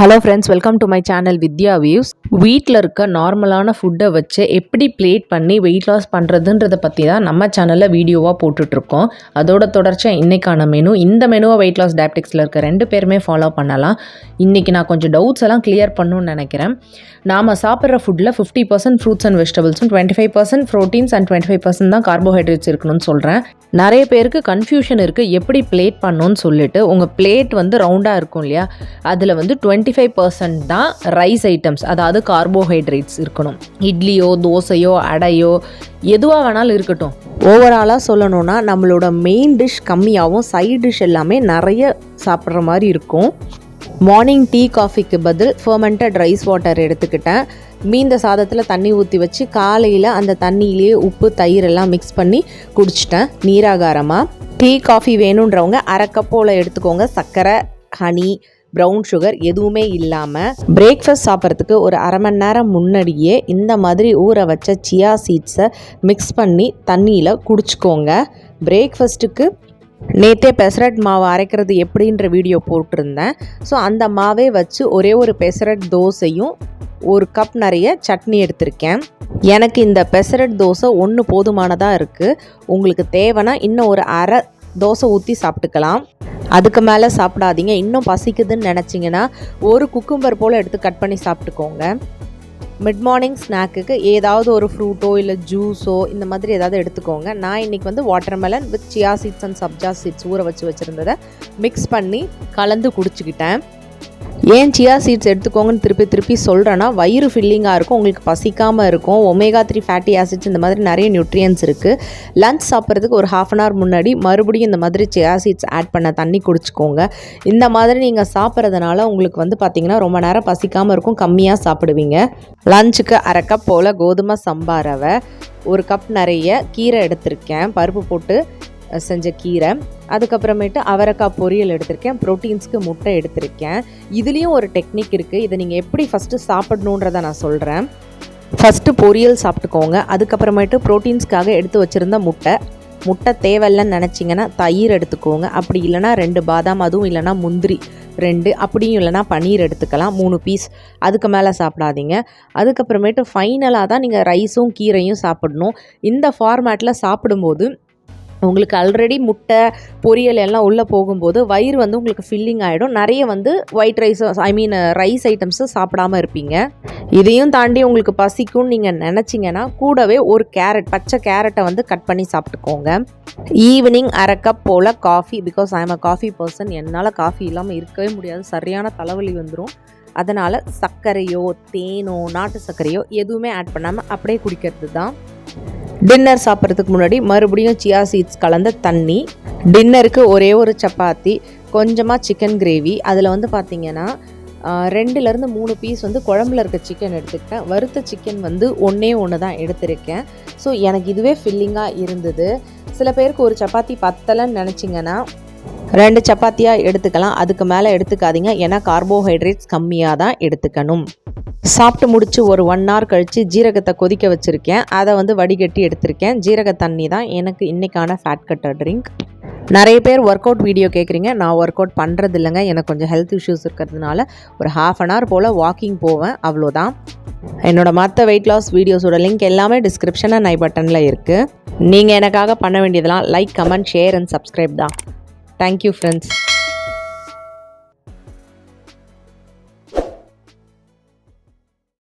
Hello friends welcome to my channel Vidya views வீட்டில் இருக்க நார்மலான ஃபுட்டை வச்சு எப்படி பிளேட் பண்ணி வெயிட் லாஸ் பண்ணுறதுன்றத பற்றி தான் நம்ம சேனலில் வீடியோவாக போட்டுட்ருக்கோம். அதோட தொடர்ச்சியாக இன்றைக்கான மெனு இந்த மெனுவை வெயிட் லாஸ் டேப்டிக்ஸில் இருக்க ரெண்டு பேருமே ஃபாலோ பண்ணலாம். இன்றைக்கி நான் கொஞ்சம் டவுட்ஸ் எல்லாம் கிளியர் பண்ணணும்னு நினைக்கிறேன். நாம் சாப்பிட்ற ஃபுட்டில் fifty percent fruits and வெஜிடபிள்ஸும் twenty five percent proteins and twenty five percent தான் கார்போஹைட்ரேட்ஸ் இருக்கணும்னு சொல்கிறேன் நிறைய பேருக்கு கன்ஃபியூஷன் இருக்குது எப்படி பிளேட் பண்ணணும்னு சொல்லிட்டு. உங்கள் பிளேட் வந்து ரவுண்டாக இருக்கும் இல்லையா? அதில் வந்து டுவெண்ட்டி ஃபைவ் பர்சன்ட் தான் ரைஸ் ஐட்டம்ஸ் அதாவது கார்போஹைட்ரேட்ஸ் இருக்கணும். இட்லியோ தோசையோ அடையோ எதுவாக வேணாலும் இருக்கட்டும். ஓவராலாக சொல்லணும்னா நம்மளோட மெயின் டிஷ் கம்மியாகவும் சைட் டிஷ் எல்லாமே நிறைய சாப்பிட்ற மாதிரி இருக்கும். மார்னிங் டீ காஃபிக்கு பதில் ஃபர்மெண்டட் ரைஸ் வாட்டர் எடுத்துக்கிட்டேன். மீந்த சாதத்தில் தண்ணி ஊற்றி வச்சு காலையில் அந்த தண்ணியிலேயே உப்பு தயிர் எல்லாம் மிக்ஸ் பண்ணி குடிச்சிட்டேன். நீராகாரமாக டீ காஃபி வேணுன்றவங்க அரை எடுத்துக்கோங்க. சர்க்கரை ஹனி ப்ரௌன் சுகர் எதுவுமே இல்லாமல் பிரேக்ஃபாஸ்ட் சாப்பிட்றதுக்கு ஒரு அரை மணி நேரம் முன்னாடியே இந்த மாதிரி ஊற வச்ச சியா சீட்ஸை மிக்ஸ் பண்ணி தண்ணியில் குடிச்சிக்கோங்க. பிரேக்ஃபஸ்ட்டுக்கு நேற்றே பெசரட் மாவு அரைக்கிறது எப்படின்ற வீடியோ போட்டிருந்தேன். ஸோ அந்த மாவே வச்சு ஒரே ஒரு பெசரட் தோசையும் ஒரு கப் நிறைய சட்னி எடுத்திருக்கேன். எனக்கு இந்த பெசரட் தோசை ஒன்று போதுமானதாக இருக்குது உங்களுக்கு தேவைன்னா இன்னும் ஒரு அரை தோசை ஊற்றி சாப்பிட்டுக்கலாம். அதுக்கு மேலே சாப்பிடாதீங்க. இன்னும் பசிக்குதுன்னு நினச்சிங்கன்னா ஒரு குக்கும்பர் போல் எடுத்து கட் பண்ணி சாப்பிட்டுக்கோங்க. மிட் மார்னிங் ஸ்நாக்குக்கு ஏதாவது ஒரு ஃப்ரூட்டோ இல்லை ஜூஸோ இந்த மாதிரி ஏதாவது எடுத்துக்கோங்க. நான் இன்றைக்கி வந்து watermelon with chia seeds and sabja seeds ஊற வச்சு வச்சுருந்ததை மிக்ஸ் பண்ணி கலந்து குடிச்சிக்கிட்டேன். ஏன் சியா சீட்ஸ் எடுத்துக்கோங்கன்னு திருப்பி திருப்பி சொல்கிறேன்னா வயிறு ஃபில்லிங்காக இருக்கும் உங்களுக்கு பசிக்காமல் இருக்கும் ஒமேகா த்ரீ ஃபேட்டி ஆசிட்ஸ் இந்த மாதிரி நிறைய நியூட்ரியன்ஸ் இருக்குது லஞ்ச் சாப்பிட்றதுக்கு ஒரு ஹாஃப் அன் ஹவர் முன்னாடி மறுபடியும் இந்த மாதிரி சியா சீட்ஸ் ஆட் பண்ண தண்ணி குடிச்சிக்கோங்க. இந்த மாதிரி நீங்கள் சாப்பிட்றதுனால உங்களுக்கு வந்து பார்த்திங்கன்னா ரொம்ப நேரம் பசிக்காமல் இருக்கும் கம்மியாக சாப்பிடுவீங்க. லஞ்சுக்கு அரை கப் போல் கோதுமை சம்பா ரவை ஒரு கப் நிறைய கீரை எடுத்திருக்கேன் பருப்பு போட்டு செஞ்ச கீரை. அதுக்கப்புறமேட்டு அவரைக்காய் பொரியல் எடுத்திருக்கேன். ப்ரோட்டீன்ஸ்க்கு முட்டை எடுத்திருக்கேன். இதுலேயும் ஒரு டெக்னிக் இருக்குது இதை நீங்கள் எப்படி ஃபஸ்ட்டு சாப்பிடணுன்றதை நான் சொல்கிறேன் ஃபஸ்ட்டு பொரியல் சாப்பிட்டுக்கோங்க. அதுக்கப்புறமேட்டு ப்ரோட்டீன்ஸ்க்காக எடுத்து வச்சுருந்த முட்டை. முட்டை தேவையில்லைன்னு நினச்சிங்கன்னா தயிர் எடுத்துக்கோங்க. அப்படி இல்லைனா ரெண்டு பாதாம் அதுவும் இல்லைனா முந்திரி ரெண்டு. அப்படியும் இல்லைனா பன்னீர் எடுத்துக்கலாம். மூணு பீஸ் அதுக்கு மேலே சாப்பிடாதீங்க. அதுக்கப்புறமேட்டு ஃபைனலாக தான் நீங்கள் ரைஸும் கீரையும் சாப்பிடணும். இந்த ஃபார்மேட்டில் சாப்பிடும்போது உங்களுக்கு ஆல்ரெடி முட்டை பொரியல் எல்லாம் உள்ளே போகும்போது வயிறு வந்து உங்களுக்கு ஃபில்லிங் ஆகிடும் நிறைய வந்து white rice I mean rice items சாப்பிடாம இருப்பீங்க. இதையும் தாண்டி உங்களுக்கு பசிக்கும்னு நீங்கள் நினச்சிங்கன்னா கூடவே ஒரு கேரட் பச்சை கேரட்டை வந்து கட் பண்ணி சாப்பிட்டுக்கோங்க. ஈவினிங் அரை cup pole coffee because I am a coffee person என்னால் காஃபி இல்லாமல் இருக்கவே முடியாது. சரியான தலைவலி வந்துடும் அதனால் சர்க்கரையோ தேனோ நாட்டு சர்க்கரையோ எதுவுமே ஆட் பண்ணாமல் அப்படியே குடிக்கிறது தான் டின்னர் சாப்பிட்றதுக்கு முன்னாடி மறுபடியும் சியா சீட்ஸ் கலந்த தண்ணி டின்னருக்கு ஒரே ஒரு சப்பாத்தி கொஞ்சமாக சிக்கன் கிரேவி அதில் வந்து பார்த்திங்கன்னா ரெண்டுலேருந்து மூணு பீஸ் வந்து குழம்புல இருக்க சிக்கன் எடுத்துக்கிட்டேன். வறுத்த சிக்கன் வந்து ஒன்றே ஒன்று தான் எடுத்திருக்கேன். ஸோ எனக்கு இதுவே ஃபில்லிங்காக இருந்தது. சில பேருக்கு ஒரு சப்பாத்தி பத்தலைன்னு நினச்சிங்கன்னா ரெண்டு சப்பாத்தியாக எடுத்துக்கலாம். அதுக்கு மேலே எடுத்துக்காதீங்க. ஏன்னா கார்போஹைட்ரேட்ஸ் கம்மியாக தான் எடுத்துக்கணும். சாப்பிட்டு முடித்து ஒரு ஒன் ஹவர் கழித்து ஜீரகத்தை கொதிக்க வச்சுருக்கேன். அதை வந்து வடிகட்டி எடுத்திருக்கேன். ஜீரக தண்ணி தான் எனக்கு இன்றைக்கான ஃபேட் கட்டர் ட்ரிங்க் நிறைய பேர் ஒர்க் அவுட் வீடியோ கேட்குறீங்க நான் ஒர்க் அவுட் பண்ணுறது இல்லைங்க எனக்கு கொஞ்சம் ஹெல்த் இஷ்யூஸ் இருக்கிறதுனால ஒரு ஹாஃப் அன் ஹவர் போல் வாக்கிங் போவேன். அவ்வளோதான். என்னோடய மற்ற வெயிட் லாஸ் வீடியோஸோட லிங்க் எல்லாமே டிஸ்கிரிப்ஷன் அண்ட் ஐ பட்டனில் இருக்குது நீங்கள் எனக்காக பண்ண வேண்டியதெல்லாம் like comment share and subscribe தான். Thank you friends